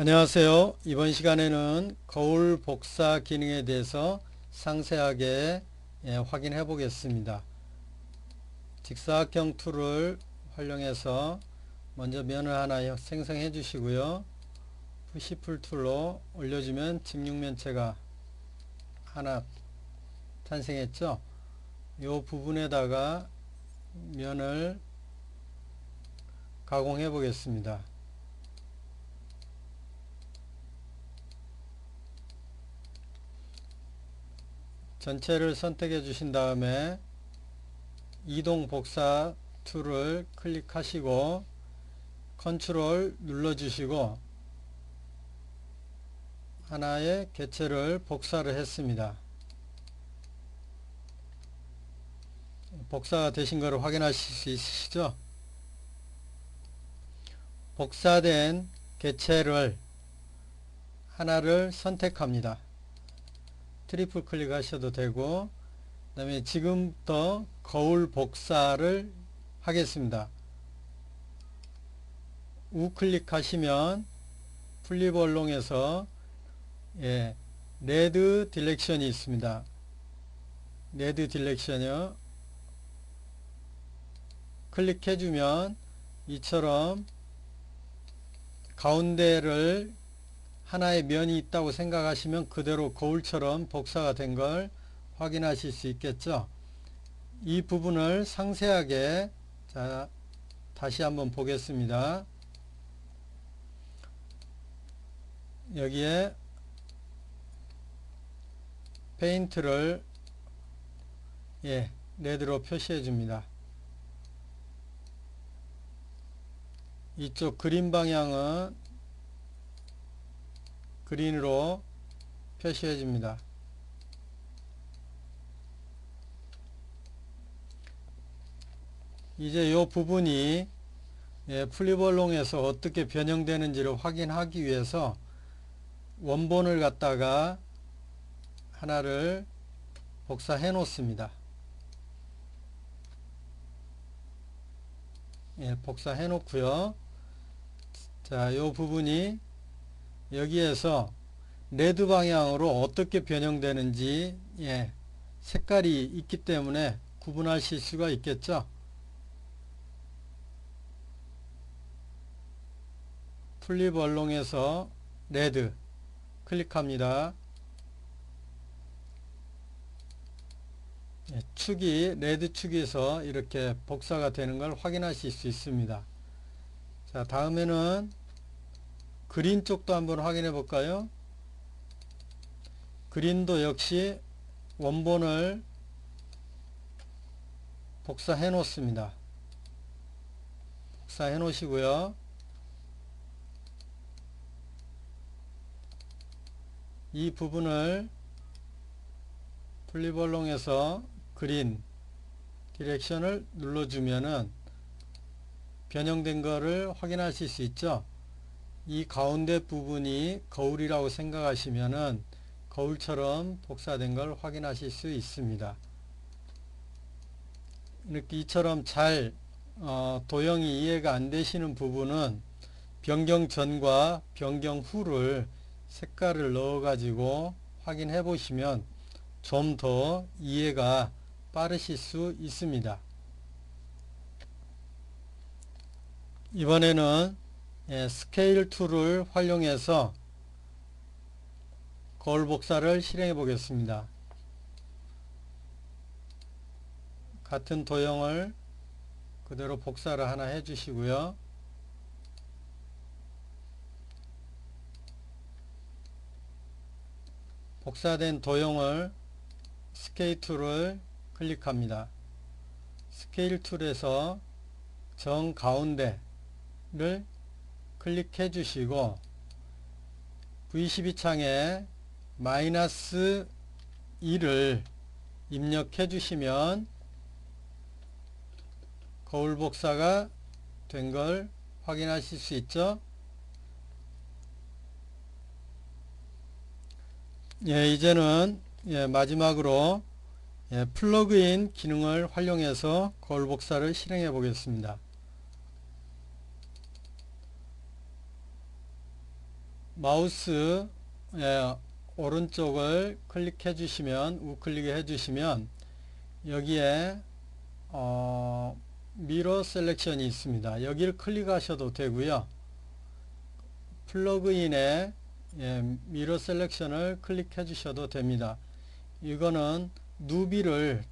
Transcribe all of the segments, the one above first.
안녕하세요. 이번 시간에는 거울 복사 기능에 대해서 상세하게 예, 확인해 보겠습니다. 직사각형 툴을 활용해서 먼저 면을 하나 생성해 주시고요. 푸시풀 툴로 올려주면 직육면체가 하나 탄생했죠. 이 부분에다가 면을 가공해 보겠습니다. 전체를 선택해 주신 다음에 이동 복사 툴을 클릭하시고 컨트롤 눌러 주시고 하나의 개체를 복사를 했습니다. 복사가 되신 것을 확인하실 수 있으시죠? 복사된 개체를 하나를 선택합니다. 트리플 클릭하셔도 되고 그 다음에 지금부터 거울 복사를 하겠습니다. 우클릭하시면 플립 얼롱에서 예, 레드 딜렉션이 있습니다. 레드 딜렉션이요. 클릭해주면 이처럼 가운데를 하나의 면이 있다고 생각하시면 그대로 거울처럼 복사가 된 걸 확인하실 수 있겠죠. 이 부분을 상세하게 자 다시 한번 보겠습니다. 여기에 페인트를 예, 레드로 표시해 줍니다. 이쪽 그림 방향은 그린으로 표시해 줍니다. 이제 이 부분이 예, 플리벌롱에서 어떻게 변형되는지를 확인하기 위해서 원본을 갖다가 하나를 복사해 놓습니다. 예, 복사해 놓고요. 자, 이 부분이 여기에서 레드 방향으로 어떻게 변형되는지 예, 색깔이 있기 때문에 구분하실 수가 있겠죠. 플립 얼롱에서 레드 클릭합니다. 예, 축이 레드 축에서 이렇게 복사가 되는 걸 확인하실 수 있습니다. 자 다음에는 그린 쪽도 한번 확인해 볼까요? 그린도 역시 원본을 복사해 놓습니다. 복사해 놓으시고요. 이 부분을 플리벌롱에서 그린 디렉션을 눌러주면은 변형된 거를 확인하실 수 있죠. 이 가운데 부분이 거울이라고 생각하시면은 거울처럼 복사된 걸 확인하실 수 있습니다. 이렇게 이처럼 잘 어, 도형이 이해가 안 되시는 부분은 변경 전과 변경 후를 색깔을 넣어 가지고 확인해 보시면 좀 더 이해가 빠르실 수 있습니다. 이번에는 예, 스케일 툴을 활용해서 거울 복사를 실행해 보겠습니다. 같은 도형을 그대로 복사를 하나 해 주시고요. 복사된 도형을 스케일 툴을 클릭합니다. 스케일 툴에서 정 가운데를 클릭해 주시고 V12 창에 마이너스 1을 입력해 주시면 거울 복사가 된 걸 확인하실 수 있죠. 예, 이제는 예, 마지막으로 예, 플러그인 기능을 활용해서 거울 복사를 실행해 보겠습니다. 마우스 예, 오른쪽을 클릭해 주시면 우클릭 해 주시면 여기에 어, 미러 셀렉션이 있습니다. 여기를 클릭하셔도 되고요. 플러그인에 예, 미러 셀렉션을 클릭해 주셔도 됩니다. 이거는 누비를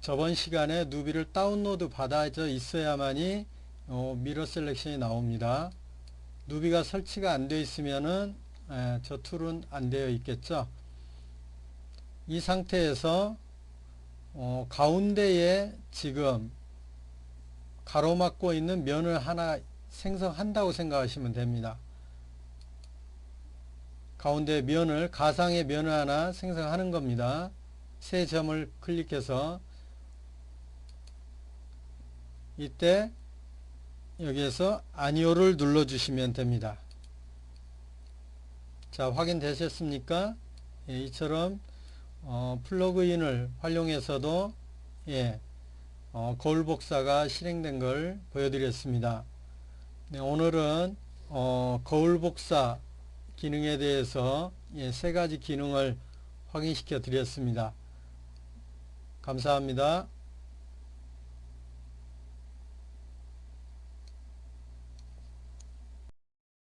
저번 시간에 누비를 다운로드 받아져 있어야만이 어, 미러 셀렉션이 나옵니다. 누비가 설치가 안 되어 있으면은 에, 저 툴은 안 되어 있겠죠. 이 상태에서 어, 가운데에 지금 가로막고 있는 면을 하나 생성한다고 생각하시면 됩니다. 가운데 면을 가상의 면을 하나 생성하는 겁니다. 세 점을 클릭해서 이때 여기에서 아니오를 눌러 주시면 됩니다. 자 확인되셨습니까? 예, 이처럼 어, 플러그인을 활용해서도 예, 어, 거울 복사가 실행된 걸 보여드렸습니다. 네, 오늘은 어, 거울 복사 기능에 대해서 예, 세 가지 기능을 확인시켜 드렸습니다. 감사합니다.